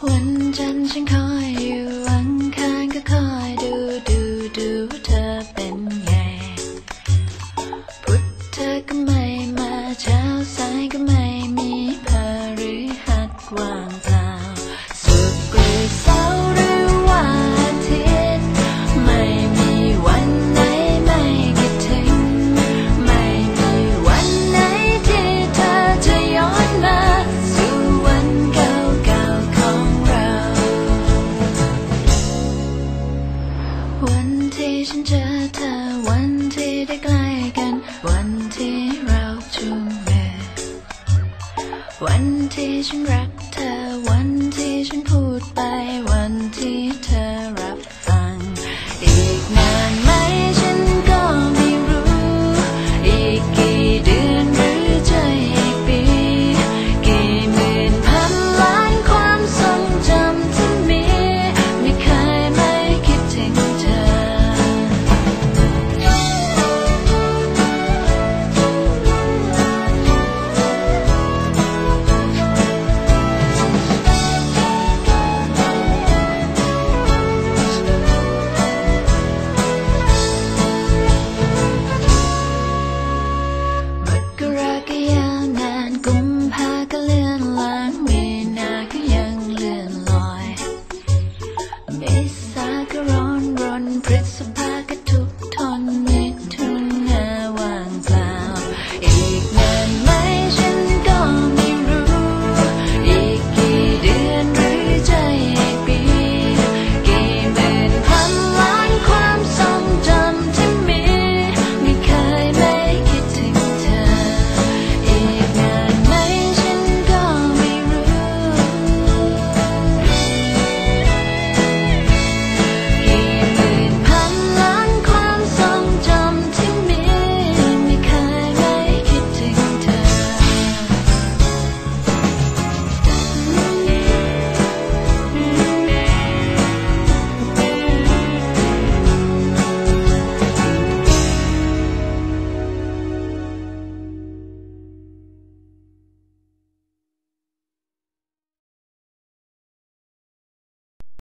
when dancing come on in you วันที่ฉันรักเธอ วันที่ฉันพูดไป วันที่เธอรัก it's a